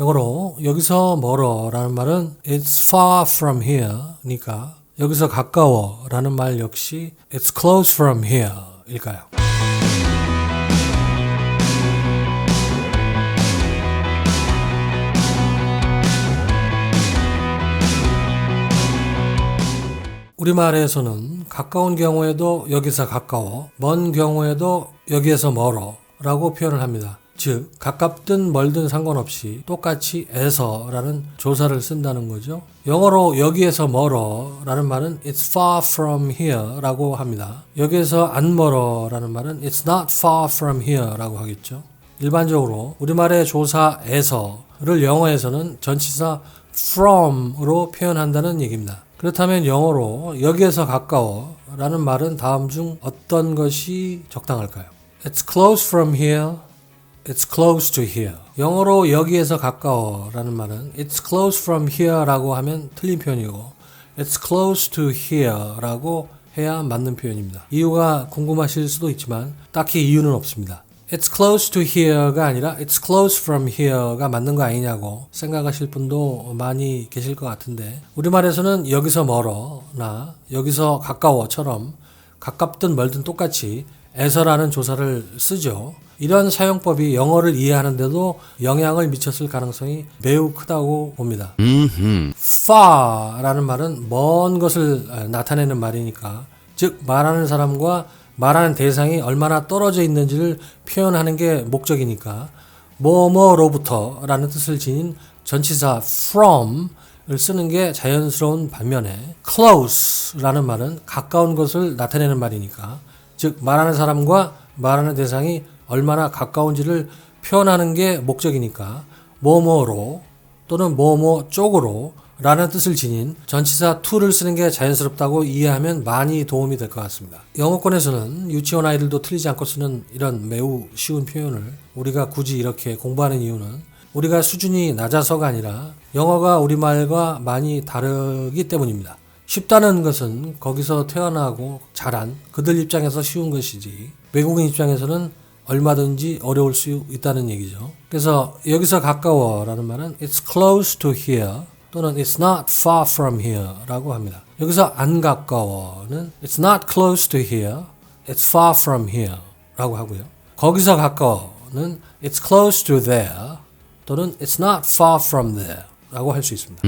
영어로 여기서 멀어 라는 말은 it's far from here 니까 여기서 가까워 라는 말 역시 it's close from here 일까요? 우리말에서는 가까운 경우에도 여기서 가까워, 먼 경우에도 여기에서 멀어 라고 표현을 합니다. 즉, 가깝든 멀든 상관없이 똑같이 에서라는 조사를 쓴다는 거죠. 영어로 여기에서 멀어 라는 말은 it's far from here 라고 합니다. 여기에서 안 멀어 라는 말은 it's not far from here 라고 하겠죠. 일반적으로 우리말의 조사 에서를 영어에서는 전치사 from으로 표현한다는 얘기입니다. 그렇다면 영어로 여기에서 가까워 라는 말은 다음 중 어떤 것이 적당할까요? It's close from here. It's close to here. 영어로 여기에서 가까워 라는 말은 It's close from here 라고 하면 틀린 표현이고 It's close to here 라고 해야 맞는 표현입니다. 이유가 궁금하실 수도 있지만 딱히 이유는 없습니다. It's close to here가 아니라 It's close from here가 맞는 거 아니냐고 생각하실 분도 많이 계실 것 같은데 우리말에서는 여기서 멀어나 여기서 가까워처럼 가깝든 멀든 똑같이 에서라는 조사를 쓰죠. 이런 사용법이 영어를 이해하는데도 영향을 미쳤을 가능성이 매우 크다고 봅니다. far라는 말은 먼 것을 나타내는 말이니까 즉 말하는 사람과 말하는 대상이 얼마나 떨어져 있는지를 표현하는 게 목적이니까 뭐뭐로부터라는 뜻을 지닌 전치사 from을 쓰는 게 자연스러운 반면에 close라는 말은 가까운 것을 나타내는 말이니까 즉 말하는 사람과 말하는 대상이 얼마나 가까운지를 표현하는 게 목적이니까 뭐뭐로 또는 뭐뭐 쪽으로 라는 뜻을 지닌 전치사 to를 쓰는 게 자연스럽다고 이해하면 많이 도움이 될 것 같습니다. 영어권에서는 유치원 아이들도 틀리지 않고 쓰는 이런 매우 쉬운 표현을 우리가 굳이 이렇게 공부하는 이유는 우리가 수준이 낮아서가 아니라 영어가 우리말과 많이 다르기 때문입니다. 쉽다는 것은 거기서 태어나고 자란 그들 입장에서 쉬운 것이지 외국인 입장에서는 얼마든지 어려울 수 있다는 얘기죠. 그래서 여기서 가까워라는 말은 it's close to here 또는 it's not far from here 라고 합니다. 여기서 안 가까워는 it's not close to here, it's far from here 라고 하고요. 거기서 가까워는 it's close to there 또는 it's not far from there 라고 할 수 있습니다.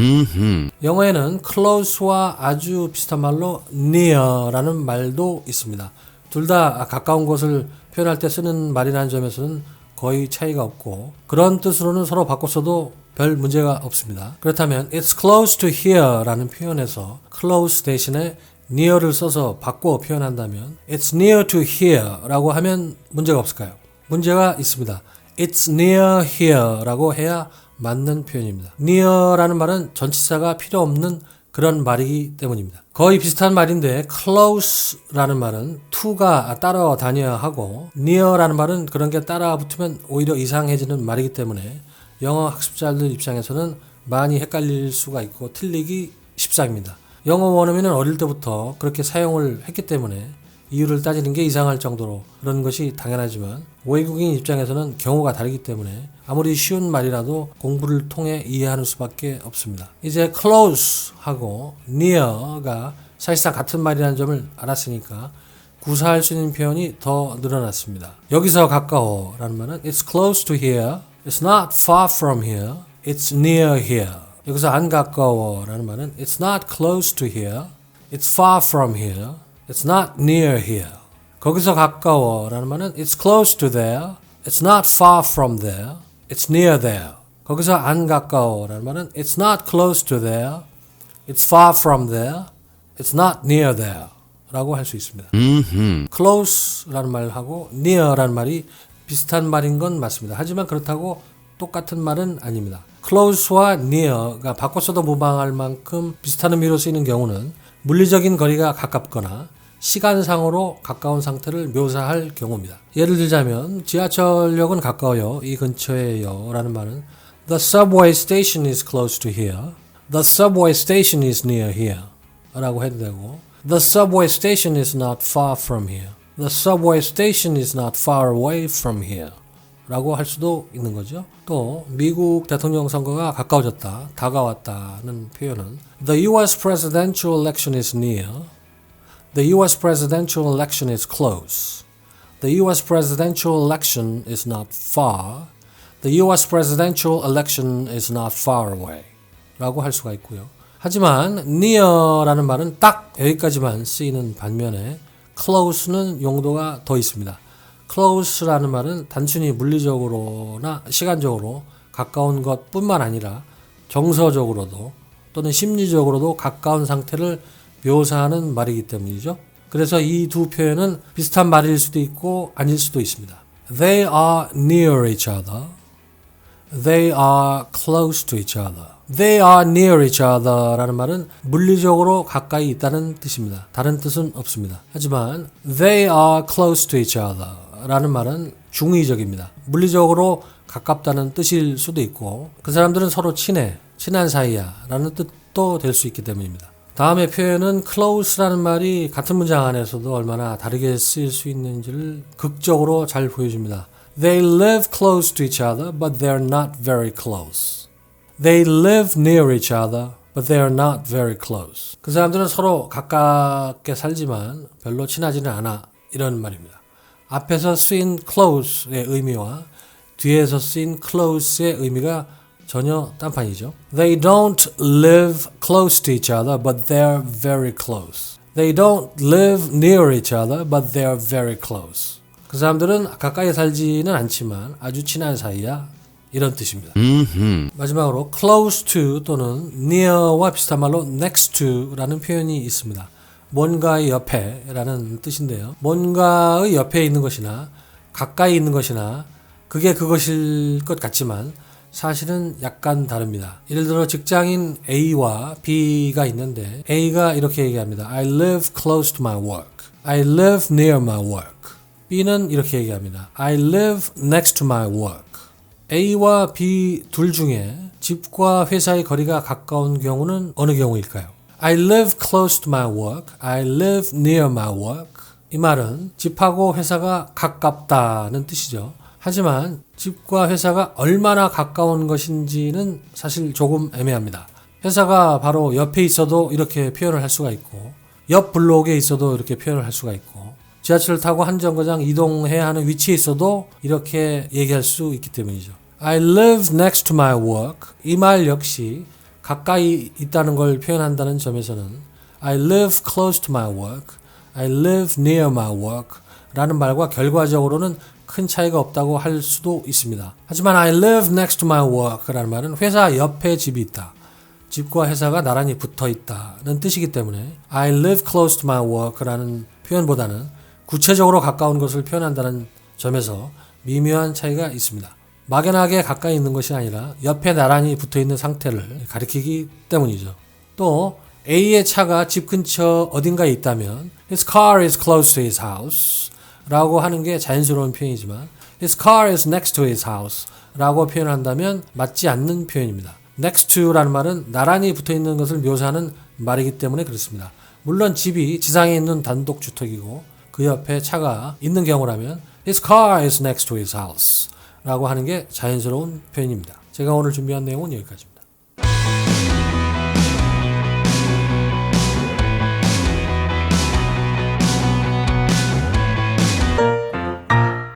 영어에는 close와 아주 비슷한 말로 near라는 말도 있습니다. 둘 다 가까운 곳을 표현할 때 쓰는 말이라는 점에서는 거의 차이가 없고 그런 뜻으로는 서로 바꿔 써도 별 문제가 없습니다. 그렇다면 it's close to here라는 표현에서 close 대신에 near를 써서 바꿔 표현한다면 it's near to here라고 하면 문제가 없을까요? 문제가 있습니다. it's near here라고 해야 맞는 표현입니다. near라는 말은 전치사가 필요 없는 그런 말이기 때문입니다. 거의 비슷한 말인데 close라는 말은 to가 따라다녀야 하고 near라는 말은 그런 게 따라 붙으면 오히려 이상해지는 말이기 때문에 영어 학습자들 입장에서는 많이 헷갈릴 수가 있고 틀리기 십상입니다. 영어 원어민은 어릴 때부터 그렇게 사용을 했기 때문에 이유를 따지는 게 이상할 정도로 그런 것이 당연하지만 외국인 입장에서는 경우가 다르기 때문에 아무리 쉬운 말이라도 공부를 통해 이해하는 수밖에 없습니다. 이제 close하고 near가 사실상 같은 말이라는 점을 알았으니까 구사할 수 있는 표현이 더 늘어났습니다. 여기서 가까워라는 말은 it's close to here, it's not far from here, it's near here. 여기서 안 가까워라는 말은 it's not close to here, it's far from here, it's not near here. 거기서 가까워라는 말은 it's close to there, it's not far from there, it's near there. 거기서 안 가까워라는 말은 it's not close to there, it's far from there, it's not near there. 라고 할 수 있습니다. close라는 말하고 near라는 말이 비슷한 말인 건 맞습니다. 하지만 그렇다고 똑같은 말은 아닙니다. close와 near가 바꿔 써도 무방할 만큼 비슷한 의미로 쓰이는 경우는 물리적인 거리가 가깝거나 시간상으로 가까운 상태를 묘사할 경우입니다. 예를 들자면 지하철역은 가까워요. 이 근처에요. 라는 말은 The subway station is close to here. The subway station is near here. 라고 해도 되고 The subway station is not far from here. The subway station is not far away from here. 라고 할 수도 있는 거죠. 또 미국 대통령 선거가 가까워졌다, 다가왔다는 표현은 The U.S. presidential election is near. The U.S. presidential election is close. The U.S. presidential election is not far. The U.S. presidential election is not far away. 라고 할 수가 있고요. 하지만 near라는 말은 딱 여기까지만 쓰이는 반면에 close는 용도가 더 있습니다. Close라는 말은 단순히 물리적으로나 시간적으로 가까운 것 뿐만 아니라 정서적으로도 또는 심리적으로도 가까운 상태를 묘사하는 말이기 때문이죠. 그래서 이 두 표현은 비슷한 말일 수도 있고 아닐 수도 있습니다. They are near each other. They are close to each other. They are near each other 라는 말은 물리적으로 가까이 있다는 뜻입니다. 다른 뜻은 없습니다. 하지만 they are close to each other 라는 말은 중의적입니다. 물리적으로 가깝다는 뜻일 수도 있고 그 사람들은 서로 친해, 친한 사이야 라는 뜻도 될 수 있기 때문입니다. 다음의 표현은 close라는 말이 같은 문장 안에서도 얼마나 다르게 쓰일 수 있는지를 극적으로 잘 보여줍니다. They live close to each other, but they're not very close. They live near each other, but they're not very close. 그 사람들은 서로 가깝게 살지만 별로 친하지는 않아. 이런 말입니다. 앞에서 쓰인 close의 의미와 뒤에서 쓰인 close의 의미가 전혀 딴판이죠. They don't live close to each other, but they're very close. They don't live near each other, but they're very close. 그 사람들은 가까이 살지는 않지만 아주 친한 사이야. 이런 뜻입니다. 마지막으로 close to 또는 near와 비슷한 말로 next to라는 표현이 있습니다. 뭔가의 옆에라는 뜻인데요. 뭔가의 옆에 있는 것이나 가까이 있는 것이나 그게 그것일 것 같지만 사실은 약간 다릅니다. 예를 들어 직장인 A와 B가 있는데 A가 이렇게 얘기합니다. I live close to my work. I live near my work. B는 이렇게 얘기합니다. I live next to my work. A와 B 둘 중에 집과 회사의 거리가 가까운 경우는 어느 경우일까요? I live close to my work. I live near my work. 이 말은 집하고 회사가 가깝다는 뜻이죠. 하지만 집과 회사가 얼마나 가까운 것인지는 사실 조금 애매합니다. 회사가 바로 옆에 있어도 이렇게 표현을 할 수가 있고, 옆 블록에 있어도 이렇게 표현을 할 수가 있고, 지하철을 타고 한 정거장 이동해야 하는 위치에 있어도 이렇게 얘기할 수 있기 때문이죠. I live next to my work. 이 말 역시 가까이 있다는 걸 표현한다는 점에서는 I live close to my work. I live near my work. 라는 말과 결과적으로는 큰 차이가 없다고 할 수도 있습니다. 하지만 I live next to my work 라는 말은 회사 옆에 집이 있다. 집과 회사가 나란히 붙어 있다는 뜻이기 때문에 I live close to my work 라는 표현보다는 구체적으로 가까운 것을 표현한다는 점에서 미묘한 차이가 있습니다. 막연하게 가까이 있는 것이 아니라 옆에 나란히 붙어 있는 상태를 가리키기 때문이죠. 또 A의 차가 집 근처 어딘가에 있다면 His car is close to his house 라고 하는 게 자연스러운 표현이지만 His car is next to his house 라고 표현한다면 맞지 않는 표현입니다. next to라는 말은 나란히 붙어 있는 것을 묘사하는 말이기 때문에 그렇습니다. 물론 집이 지상에 있는 단독 주택이고 그 옆에 차가 있는 경우라면 His car is next to his house 라고 하는 게 자연스러운 표현입니다. 제가 오늘 준비한 내용은 여기까지입니다.